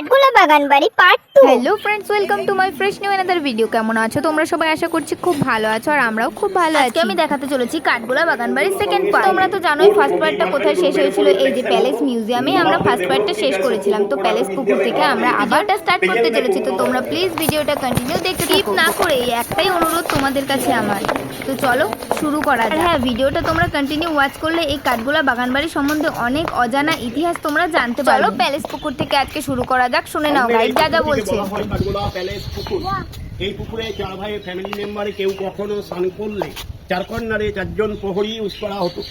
Kathgola Bagan Bari part two hello friends welcome to my fresh new another video কেমন আছো? তোমরা সবাই আশা করছি খুব ভালো আছো আর আমরাও খুব ভালো আছি। আমি দেখাতে চলেছি কাঠগোলা বাগান বাড়ির সেকেন্ড পার্ট তোমরা তো জানোই ফার্স্ট পার্টটা কোথায় শেষ হয়েছিল? এই যে প্যালেস মিউজিয়ামে আমরা ফার্স্ট পার্টটা শেষ করেছিলাম। তো প্যালেস পুকুর থেকে আমরা আবারটা স্টার্ট করতে চলেছি। তো তোমরা প্লিজ ভিডিওটা কন্টিনিউ দেখতে স্কিপ না করে এই একটাই অনুরোধ তোমাদের কাছে আমার। তো চলো শুরু করা যাক। হ্যাঁ ভিডিওটা তোমরা কন্টিনিউ ওয়াচ করলে এই কাঠগোলা বাগান বাড়ি সম্বন্ধে অনেক অজানা ইতিহাস তোমরা জানতে পারো প্যালেস পুকুর থেকে আজকে শুরু করা যাক শুনে নাও গাইড যা যা বলছে। এই পুকুরে চার ভাই ফ্যামিলি মেম্বারে কেউ কখনো স্নান করলে চার কর্নারে চারজন প্রহরী ইউজ করা হতো।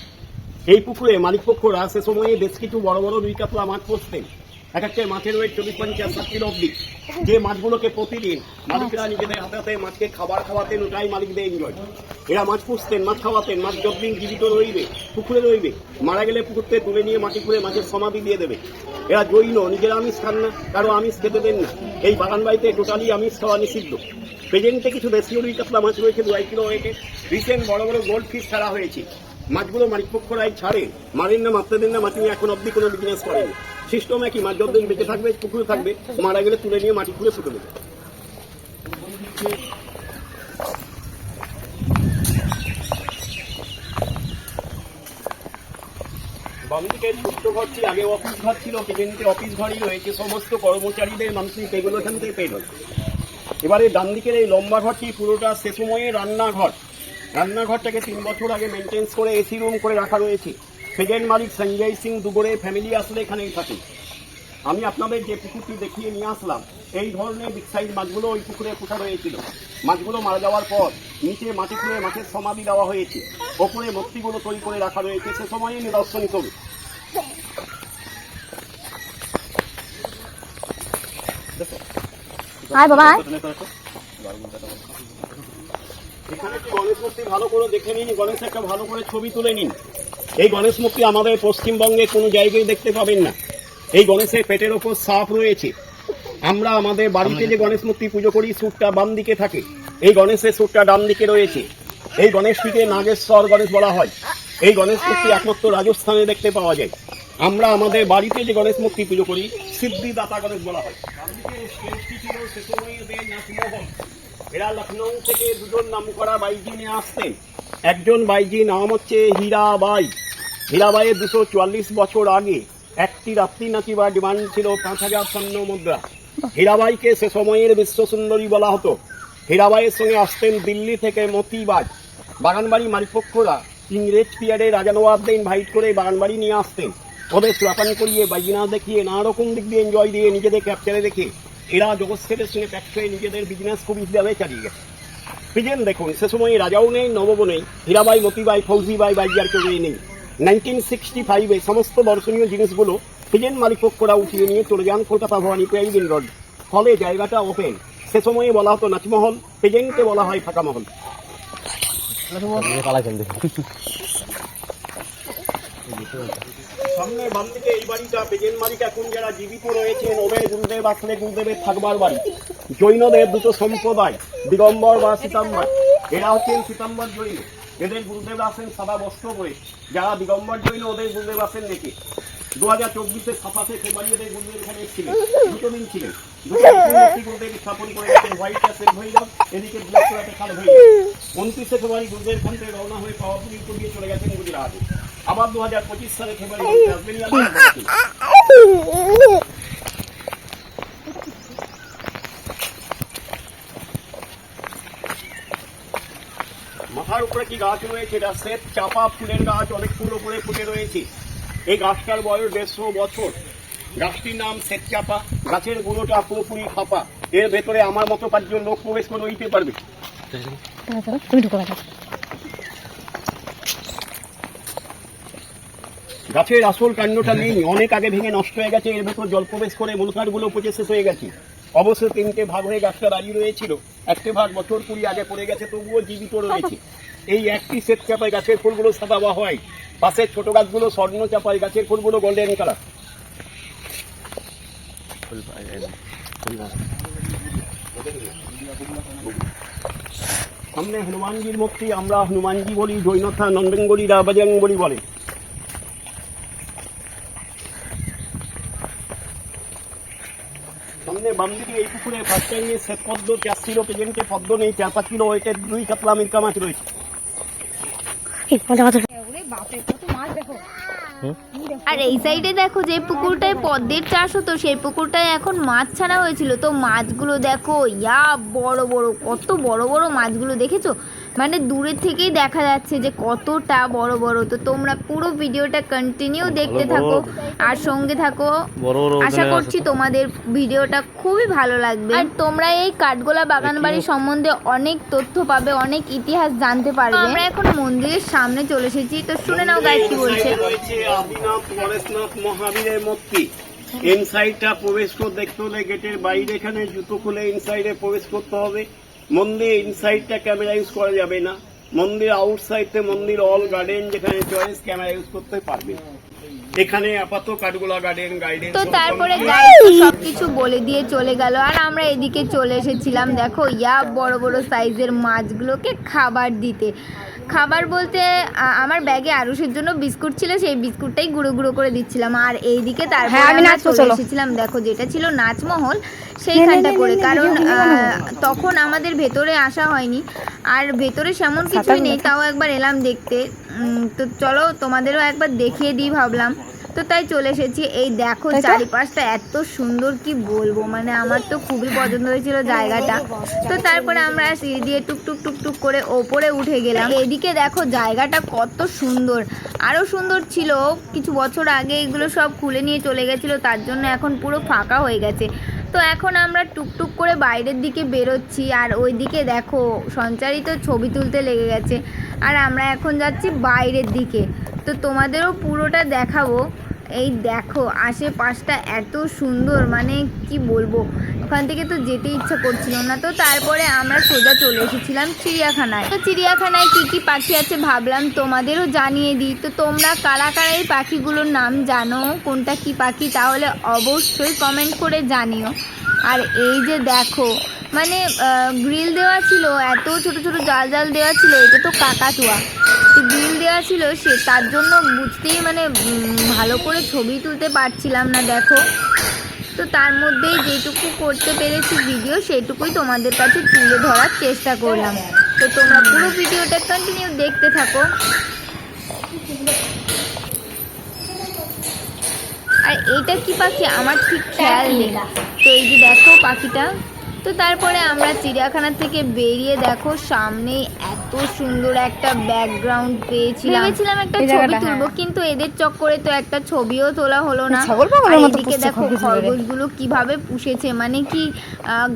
এই পুকুরে মালিকপক্ষরা সে সময়ে বেশ কিছু বড় বড় রুই কাতলা মাছ পড়তেন এক একটা মাছের ওয়েট চব্বিশ পঞ্চাশ, ষাট কিলো অব্দি যে মাছগুলোকে প্রতিদিন মালিকরা নিজেদের হাতে হাতে মাছকে খাবার খাওয়াতেন ওটাই মালিকদের এনজয় এরা মাছ পুষতেন, মাছ খাওয়াতেন, মাছ যতদিন জীবিত রইবে, পুকুরে রইবে, মারা গেলে পুকুরতে তুলে নিয়ে মাটি খুঁড়ে মাছের সমাধি দিয়ে দেবে। এরা জৈন, নিজেরা আমিষ খান না, কারও আমিষ খেতে দেন না। এই বাগান বাড়িতে টোটালি আমিষ খাওয়া নিষিদ্ধ। প্রেজেন্টে কিছু দেশীয় রুই কাতলা মাছ রয়েছে, দু কিলো ওয়েটে রিসেন্ট বড় বড় গোল্ড ফিশ ছাড়া হয়েছে। মাছগুলো মালিকপক্ষরাই ছাড়ে। মারেন না, মারতে দেন না নিয়ে এখন অব্দি কোনো বিজনেস করেন সিস্টেম একই, মাছ যতদিন বেঁচে থাকবে, পুকুরে থাকবে, মারা গেলে তুলে নিয়ে মাটি খুঁড়ে ফুটে দেবে। বাম দিকে ছোট্ট ঘরটি আগে অফিস ঘর ছিল প্রেজেন্টে অফিস ঘরই রয়েছে। সমস্ত কর্মচারীদের মানসিক এখান থেকে পেয়ে এবারে ডান দিকের এই লম্বা ঘরটি পুরোটা সে সময়ে রান্নাঘর। রান্নাঘরটাকে তিন বছর আগে মেনটেন্স করে এসি রুম করে রাখা রয়েছে। প্রেজেন্ট মালিক সঞ্জয় সিং দুপুরে ফ্যামিলি আসলে এখানেই থাকে। আমি আপনাদের যে পুকুরটি দেখিয়ে নিয়ে আসলাম এই ধরনের বিগ সাইজ মাছগুলো ওই পুকুরে পোষা রয়েছিল মাছগুলো মারা যাওয়ার পর নিচে মাটি খুঁড়ে মাছের সমাধি দেওয়া হয়েছে। ওপরে মূর্তিগুলো তৈরি করে রাখা রয়েছে। সে সময়ে নিদর্শন করুন। আয় বাবা আয়। গণেশ মূর্তি ভালো করে দেখে নিন, গণেশ একটা ভালো করে ছবি তুলে নিন। এই গণেশ মূর্তি আমাদের পশ্চিমবঙ্গে কোনো জায়গায় দেখতে পাবেন না। এই গণেশের পেটের ওপর সাপ রয়েছে। আমরা আমাদের বাড়িতে যে গণেশ মূর্তি পুজো করি সুরটা বাম দিকে থাকে। এই গণেশের সুরটা ডান দিকে রয়েছে। এই গণেশটিকে নাগেশ্বর গণেশ বলা হয়। এই গণেশ মূর্তি একমাত্র রাজস্থানে দেখতে পাওয়া যায়। আমরা আমাদের বাড়িতে যে গণেশ মূর্তি পুজো করি সিদ্ধিদাতা গণেশ বলা হয়। এরা লখনৌ থেকে দুজন নাম করা বাইজি নিয়ে আসতেন। একজন বাইজি নাম হচ্ছে হীরাবাই। হীরাবাইয়ের দুশো চুয়াল্লিশ বছর আগে একটি রাত্রি নাকি বা ডিমান্ড ছিল পাঁচ হাজার স্বর্ণ মুদ্রা। হীরাবাইকে সে সময়ের বিশ্ব সুন্দরী বলা হতো। হীরাবাইয়ের সঙ্গে আসতেন দিল্লি থেকে মতিবাজ। বাগানবাড়ি মালিকপক্ষরা ইংরেজ পিয়ারে রাজা নবাবদের ইনভাইট করে বাগানবাড়ি নিয়ে আসতেন। ওদের চুরাপান করিয়ে বাইজিনা দেখিয়ে নানা রকম দিক দিয়ে এনজয় দিয়ে নিজেদের ক্যাপচারে রেখে এরা জগৎসেটের সঙ্গে হয়ে নিজেদের বিজনেস খুব ইসলামে চালিয়ে গেছে। প্রেজেন্ট দেখুন, সে সময় রাজাও নেই, নববও নেই, হীরাবাই, মতিবাই ফৌজিবাই বাইজিয়ার কেউ নেই। নাইনটিন সিক্সটি ফাইভে সমস্ত দর্শনীয় জিনিসগুলো প্রেজেন্ট মালিকপক্ষরা উঠিয়ে নিয়ে চলে যান কলকাতা ভবানী প্রাইভিন রোড ফলে জায়গাটা ওপেন সে সময়ে বলা হতো নাচমহল প্রেজেন্টে বলা হয় ফাঁকা মহল। সামনে বাম দিকে এই বাড়িটা প্রেজেন্ট মালিক এখন যারা জীবিত রয়েছেন, ওদের গুরুদেব আসলে গুরুদেবের থাকবার বাড়ি। জৈনদের দুটো সম্প্রদায়, দিগম্বর বা সীতাম্বর। এরা হচ্ছেন সীতাম্বর জৈন। এদের গুরুদেব আসেন সাদা বস্ত্র পরে। যারা দিগম্বর জৈন, ওদের গুরুদেব আসেন নেকে। দু হাজার চব্বিশে সাতাশে ফেব্রুয়ারি এদের গুরুদেব এখানে এসেছিলেন। দুটো দিন ছিলেন। গুরুদেব স্থাপন করে গেছেন হোয়াইট সেট ভৈরব, এদিকে ব্ল্যাক খাল ভৈরব। উনত্রিশে ফেব্রুয়ারি গুরুদেব এখান থেকে রওনা হয়ে পাওয়াপুরি দিয়ে চলে গেছেন গুজরাটে। আবার দু হাজার পঁচিশ সালে ফেব্রুয়ারি মাথার উপরে কি গাছ রয়েছে? এটা শ্বেত চাপা ফুলের গাছ অনেক ফুল উপরে ফুটে রয়েছে। এই গাছটার বয়স দেড়শো বছর। গাছটির নাম শ্বেত চাপা। গাছের গুঁড়োটা পুরোপুরি ফাঁপা। এর ভেতরে আমার মতো পাঁচজন লোক প্রবেশ করে নিতে পারবে। তুমি ঢুকো। গাছের আসল কাণ্ডটা নেই। অনেক আগে ভেঙে নষ্ট হয়ে গেছে, এর ভেতর জল প্রবেশ করে মূলকাঠগুলো পচে শেষ হয়ে গেছে। অবশ্য তিনটে ভাগ হয়ে গাছটা দাঁড়িয়ে রয়েছিল। একটা ভাগ বছর কুড়ি আগে পড়ে গেছে, তবুও জীবিত রয়েছে। এই একটি সেট চাপায় গাছের ফুলগুলো সাদা বা হয়। পাশের ছোট গাছগুলো স্বর্ণ চাপায় গাছের ফুলগুলো গোল্ডেন কালার। সামনে হনুমানজির মূর্তি, আমরা হনুমানজি বলি, জৈনথা বজরঙ্গলি বলে। সামনে বাম দিকে এই পুকুরে পদ্ম চার কিলো পেজেন্টে পদ্ম নেই, চার পাঁচ কিলো ওইটা দুই কাতলা রয়েছে। আর এই সাইডে দেখো যে পুকুরটায় পদ্মের চাষ হতো, সেই পুকুরটায় এখন মাছ ছাড়া হয়েছিল। তো মাছগুলো দেখো, ইয়া, বড় বড়, কত বড় বড় মাছগুলো দেখেছ? মানে দূরের থেকেই দেখা যাচ্ছে যে কতটা বড় বড়। তো তোমরা পুরো ভিডিওটা কন্টিনিউ দেখতে থাকো আর সঙ্গে থাকো। আশা করছি তোমাদের ভিডিওটা খুবই ভালো লাগবে। আর তোমরা এই কাঠগোলা বাগান বাড়ি সম্বন্ধে অনেক তথ্য পাবে অনেক ইতিহাস জানতে পারবে। আমরা এখন মন্দিরের সামনে চলে এসেছি। তো শুনে নাও গাইড কি বলছে। ইনসাইডটা প্রবেশ করে দেখতে হলে গেটের বাইরে এখানে জুতো খুলে ইনসাইডে প্রবেশ করতে হবে। মন্দির ইনসাইডটা ক্যামেরা ইউজ করা যাবে না। মন্দির আউটসাইডে মন্দির অল গার্ডেন যেখানে চয়েস ক্যামেরা ইউজ করতে পারবে। এখানে আপাতত কাঠগোলা গার্ডেন গাইডেন্স তো তারপরে গাইড সবকিছু বলে দিয়ে চলে গেল। আর আমরা এদিকে চলে এসেছিলাম দেখো ইয়া বড় বড় সাইজের মাছগুলোকে খাবার দিতে। খাবার বলতে আমার ব্যাগে আরুষের জন্য বিস্কুট ছিল সেই বিস্কুটটাই গুঁড়ো গুঁড়ো করে দিচ্ছিলাম। আর এইদিকে তারপর হ্যাঁ, আমি আমরা নাচবো, চলে এসেছিলাম দেখো যেটা ছিল নাচমহল সেইখানটা করে। কারণ আহ, তখন আমাদের ভেতরে আসা হয়নি। আর ভেতরে সেমন কিছুই নেই তাও একবার এলাম দেখতে। তো চলো তোমাদেরও একবার দেখিয়ে দিই ভাবলাম। তো তাই চলে এসেছি। এই দেখো চারিপাশটা এত সুন্দর কি বলব? মানে আমার তো খুবই পছন্দ হয়েছিল জায়গাটা। তো তারপরে আমরা সিঁড়ি দিয়ে টুক টুক টুক টুক করে ওপরে উঠে গেলাম। এদিকে দেখো জায়গাটা কত সুন্দর। আরও সুন্দর ছিল। কিছু বছর আগে এগুলো সব খুলে নিয়ে চলে গেছিল তার জন্য এখন পুরো ফাঁকা হয়ে গেছে। তো এখন আমরা টুকটুক করে বাইরের দিকে বেরোচ্ছি। আর ওইদিকে দেখো সঞ্চারিত ছবি তুলতে লেগে গেছে। আর আমরা এখন যাচ্ছি বাইরের দিকে। তো তোমাদেরও পুরোটা দেখাবো। এই দেখো, আশেপাশটা এত সুন্দর মানে কি বলব? ওখান থেকে তো যেতে ইচ্ছা করছিল না তো, তারপরে আমরা সোজা চলে এসেছিলাম চিড়িয়াখানায়। তো চিড়িয়াখানায় কি কি পাখি আছে ভাবলাম তোমাদেরও জানিয়ে দিই। তো তোমরা কারা কারা এই পাখিগুলোর নাম জানো? কোনটা কি পাখি? তাহলে অবশ্যই কমেন্ট করে জানিও। আর এই যে দেখো মানে গ্রিল দেওয়া ছিল, এত ছোট ছোট জাল জাল দেওয়া ছিল, এটা তো কাকাতুয়া। তো গ্রিল দেওয়া ছিল সে, তার জন্য বুঝতেই মানে ভালো করে ছবি তুলতে পারছিলাম না, দেখো। তো তার মধ্যেই যেটুকু করতে পেরেছি ভিডিও সেটুকুই তোমাদের কাছে তুলে ধরার চেষ্টা করলাম। তো তোমরা পুরো ভিডিওটা কন্টিনিউ দেখতে থাকো। আর এটা কি পাখি? আমার ঠিক খেয়াল নেই। তো এই যে দেখো পাখিটা। তো তারপরে আমরা চিড়িয়াখানা থেকে বেরিয়ে দেখো সামনে এত সুন্দর একটা ব্যাকগ্রাউন্ড পেয়েছিলাম। ভেবেছিলাম একটা ছবি তুলবো হ্যাঁ। কিন্তু এদের চক্করে তো একটা ছবিও তোলা হলো না। আর এদিকে দেখো খরগোশগুলো কীভাবে পুষেছে মানে কি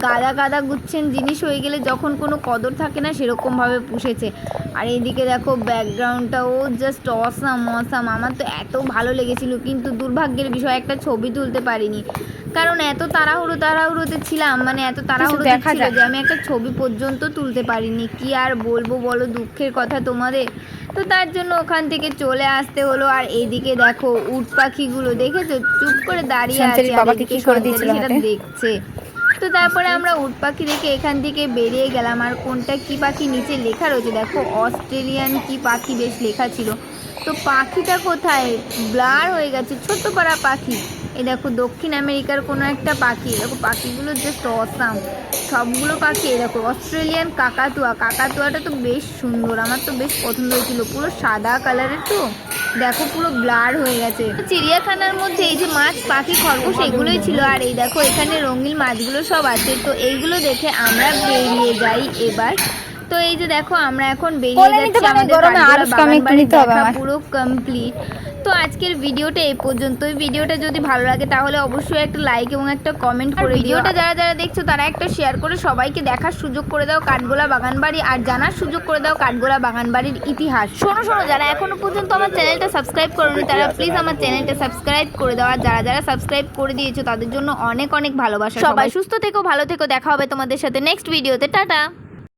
গাদা গাদা গুচ্ছেন জিনিস হয়ে গেলে যখন কোনো কদর থাকে না সেরকমভাবে পুষেছে। আর এদিকে দেখো ব্যাকগ্রাউন্ডটাও জাস্ট অসাম অসাম আমার তো এত ভালো লেগেছিল কিন্তু দুর্ভাগ্যের বিষয় একটা ছবি তুলতে পারিনি। কারণ এত তাড়াহুড়ো তাড়াহুড়োতে ছিলাম মানে এত তাড়াহুড়ো দেখা ছিল যায়। যে আমি একটা ছবি পর্যন্ত তুলতে পারিনি কি আর বলব বলো দুঃখের কথা তোমাদের? তো তার জন্য ওখান থেকে চলে আসতে হলো আর এইদিকে দেখো উট পাখিগুলো দেখেছ? চুপ করে দাঁড়িয়ে আছে সেটা দেখছে। তো তারপরে আমরা উট পাখি দেখে এখান থেকে বেরিয়ে গেলাম আর কোনটা কি পাখি নিচে লেখা রয়েছে? দেখো অস্ট্রেলিয়ান কি পাখি বেশ লেখা ছিল। তো পাখিটা কোথায়? ব্লার হয়ে গেছে ছোট্ট পাড়া পাখি। এই দেখো দক্ষিণ আমেরিকার কোনো একটা পাখি দেখো পাখিগুলো জাস্ট অসাম সবগুলো পাখি এই দেখো অস্ট্রেলিয়ান কাকাতুয়া। কাকাতুয়াটা তো বেশ সুন্দর আমার তো বেশ পছন্দ হয়েছিল। পুরো সাদা কালারের তো দেখো পুরো ব্লার হয়ে গেছে। চিড়িয়াখানার মধ্যে এই যে মাছ পাখি খরগোশ এগুলোই ছিল। আর এই দেখো এখানে রঙিন মাছগুলো সব আছে। তো এইগুলো দেখে আমরা বেরিয়ে যাই এবার। তো এই যে দেখো আমরা এখন বেরিয়ে যাচ্ছি আমাদের। পুরো কমপ্লিট তো আজকের ভিডিওটা এই পর্যন্তই ভিডিওটা যদি ভালো লাগে তাহলে অবশ্যই একটা লাইক এবং একটা কমেন্ট করে ভিডিওটা যারা যারা দেখছ তারা একটা শেয়ার করে সবাইকে দেখার সুযোগ করে দাও কাঠগোলা বাগান বাড়ি আর জানার সুযোগ করে দাও কাঠগোলা বাগান বাড়ির ইতিহাস। শোনো শোনো যারা এখনও পর্যন্ত আমার চ্যানেলটা সাবস্ক্রাইব করোনি তারা প্লিজ আমার চ্যানেলটা সাবস্ক্রাইব করে দাও। আর যারা যারা সাবস্ক্রাইব করে দিয়েছ তাদের জন্য অনেক অনেক ভালোবাসা। সবাই সুস্থ থেকো ভালো থেকো। দেখা হবে তোমাদের সাথে নেক্সট ভিডিওতে টাটা।